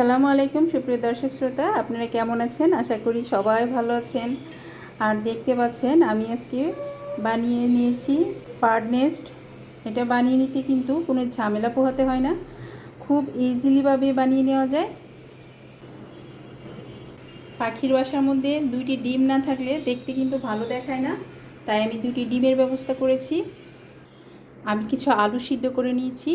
আসসালামু আলাইকুম, সুপ্রিয় দর্শক শ্রোতা। আপনারা কেমন আছেন? আশা করি সবাই ভালো আছেন। আর দেখতে পাচ্ছেন, আমি আজকে বানিয়ে নিয়েছি পার্ড নেস্ট এটা বানিয়ে নিতে কিন্তু কোনো ঝামেলা পোহাতে হয় না। খুব ইজিলিভাবে বানিয়ে নেওয়া যায়। পাখির বাসার মধ্যে দুইটি ডিম না থাকলে দেখতে কিন্তু ভালো দেখায় না। তাই আমি দুটি ডিমের ব্যবস্থা করেছি। আমি কিছু আলু সিদ্ধ করে নিয়েছি।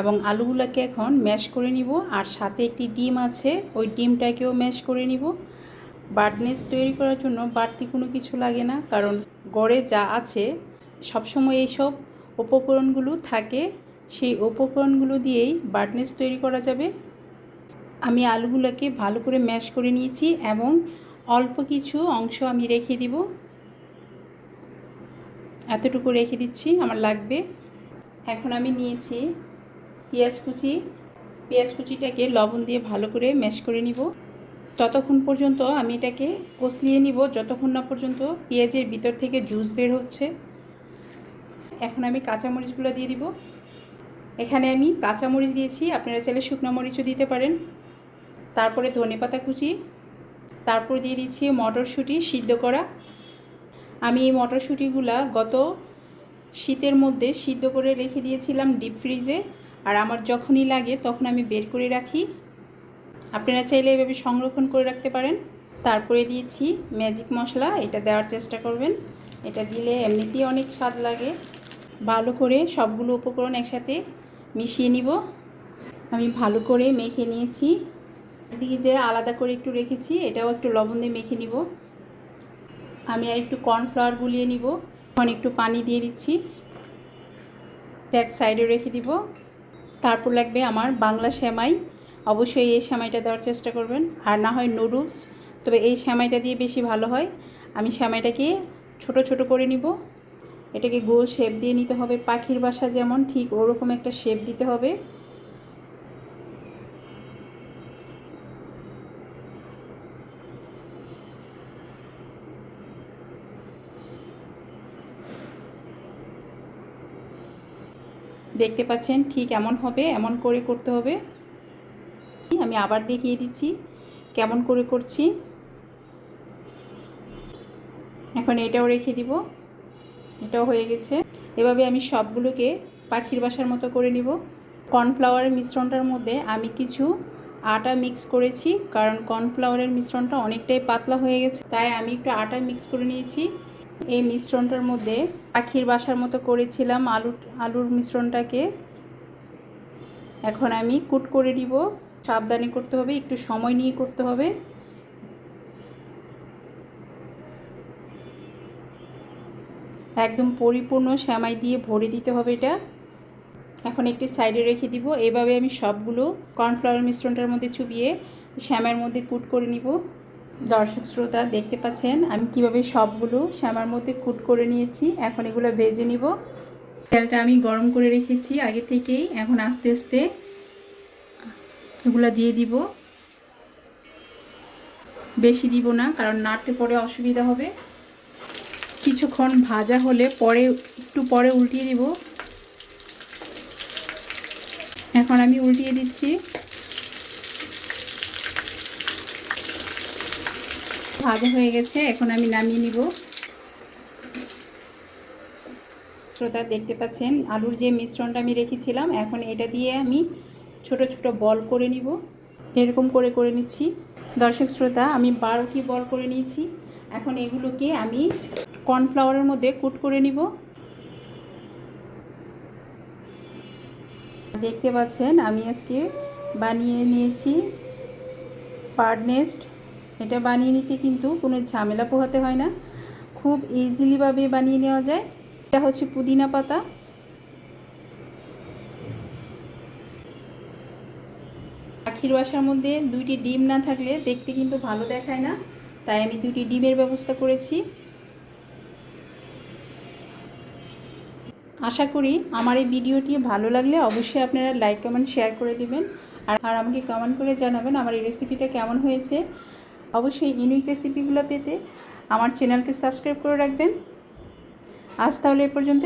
এবং আলুগুলোকে এখন ম্যাশ করে নিব, আর সাথে একটি ডিম আছে, ওই ডিমটাকেও ম্যাশ করে নিব। বার্ডনেস তৈরি করার জন্য বাড়তি কোনো কিছু লাগে না, কারণ গড়ে যা আছে, সবসময় এইসব উপকরণগুলো থাকে, সেই উপকরণগুলো দিয়েই বার্ডনেস তৈরি করা যাবে। আমি আলুগুলোকে ভালো করে ম্যাশ করে নিয়েছি এবং অল্প কিছু অংশ আমি রেখে দিব। এতটুকু রেখে দিচ্ছি, আমার লাগবে। এখন আমি নিয়েছি পেঁয়াজ কুচি, পেঁয়াজ কুচিটাকে লবণ দিয়ে ভালো করে ম্যাশ করে নিব। ততক্ষণ পর্যন্ত আমি এটাকে কষলিয়ে নিব। যতক্ষণ না পর্যন্ত পেঁয়াজের ভিতর থেকে জুস বের হচ্ছে। এখন আমি কাঁচামরিচগুলো দিয়ে দিব। এখানে আমি কাঁচামরিচ দিয়েছি। আপনারা চাইলে শুকনো মরিচও দিতে পারেন। তারপরে ধনে পাতা কুচি। তারপর দিয়ে দিচ্ছি মটরশুঁটি সিদ্ধ করা। আমি এই মটরশুঁটিগুলা গত শীতের মধ্যে সিদ্ধ করে রেখে দিয়েছিলাম ডিপ ফ্রিজে। আর আমার যখনই লাগে তখন আমি বের করে রাখি। আপনারা চাইলে এভাবে সংরক্ষণ করে রাখতে পারেন। তারপরে দিয়েছি ম্যাজিক মশলা, এটা দেওয়ার চেষ্টা করবেন। এটা দিলে এমনিতেই অনেক স্বাদ লাগে। ভালো করে সবগুলো উপকরণ একসাথে মিশিয়ে নিব। আমি ভালো করে মেখে নিয়েছি। এদিকে যে আলাদা করে একটু রেখেছি, এটাও একটু লবণ দিয়ে মেখে নিব। আমি আর একটু কর্নফ্লাওয়ার গুলিয়ে নিব। এখন একটু পানি দিয়ে দিচ্ছি। এক সাইডে রেখে দিব। তারপর লাগবে আমার বাংলা শ্যামাই অবশ্যই এই শ্যামাইটা দেওয়ার চেষ্টা করবেন। আর না হয় নুডলস। তবে এই শ্যামাইটা দিয়ে বেশি ভালো হয়। আমি শ্যামাইটাকে ছোট ছোট করে নিব। এটাকে গোল শেপ দিয়ে নিতে হবে। পাখির বাসা যেমন, ঠিক ওরকম একটা শেপ দিতে হবে। দেখতে পাচ্ছেন ঠিক এমন হবে, এমন করে করতে হবে। আমি আবার দেখিয়ে দিচ্ছি কেমন করে করছি। এখন এটাও রেখে দিব। এটাও হয়ে গেছে। এভাবে আমি সবগুলোকে পাখির বাসার মতো করে নিব। কর্নফ্লাওয়ারের মিশ্রণটার মধ্যে আমি কিছু আটা মিক্স করেছি, কারণ কর্নফ্লাওয়ারের মিশ্রণটা অনেকটাই পাতলা হয়ে গেছে, তাই আমি একটু আটা মিক্স করে নিয়েছি। এই মিশ্রণটার মধ্যে পাখির বাসার মতো করেছিলাম আলু আলুর মিশ্রণটাকে। এখন আমি কুট করে দিব সাবধানে করতে হবে, একটু সময় নিয়ে করতে হবে। একদম পরিপূর্ণ শ্যামাই দিয়ে ভরে দিতে হবে এটা। এখন একটি সাইডে রেখে দিব। এভাবে আমি সবগুলো কর্নফ্লাওয়ার মিশ্রণটার মধ্যে চুবিয়ে শ্যামের মধ্যে কুট করে নিব। দর্শক শ্রোতা দেখতে পাচ্ছেন, আমি কীভাবে সবগুলো শ্যামার মধ্যে কুট করে নিয়েছি, এখন এগুলো ভেজে নিব। তেলটা আমি গরম করে রেখেছি আগে থেকেই, এখন আস্তে আস্তে এগুলো দিয়ে দিব। বেশি দিব না, কারণ নাড়তে পরে অসুবিধা হবে। কিছুক্ষণ ভাজা হলে পরে, একটু পরে উল্টিয়ে দিব। এখন আমি উল্টিয়ে দিচ্ছি। ভাজা হয়ে গেছে, এখন আমি নামিয়ে নিব। শ্রোতা দেখতে পাচ্ছেন, আলুর যে মিশ্রণটা আমি রেখেছিলাম, এখন এটা দিয়ে আমি ছোট ছোট বল করে নিব। এরকম করে করে নিচ্ছি। দর্শক শ্রোতা, আমি বারোটি বল করে নিয়েছি। এখন এগুলোকে আমি কর্নফ্লাওয়ারের মধ্যে কুট করে নিব। দেখতে পাচ্ছেন, আমি আজকে বানিয়ে নিয়েছি পার্ড নেস্ট। এটা বানিয়ে নিতে কিন্তু কোনো ঝামেলা পোহাতে হয় না। খুব ইজিলিভাবে বানিয়ে নেওয়া যায়। এটা হচ্ছে পুদিনা পাতা। পাখির বাসার মধ্যে দুইটি ডিম না থাকলে দেখতে কিন্তু ভালো দেখায় না। তাই আমি দুটি ডিমের ব্যবস্থা করেছি। আশা করি আমার এই ভিডিওটি ভালো লাগলে অবশ্যই আপনারা লাইক, কমেন্ট শেয়ার করে দিবেন। আর আমাকে কমেন্ট করে জানাবেন আমার এই রেসিপিটা কেমন হয়েছে। অবশ্যই ইউনিক রেসিপিগুলো পেতে আমার চ্যানেলকে সাবস্ক্রাইব করে রাখবেন। আজ তাহলে এ পর্যন্ত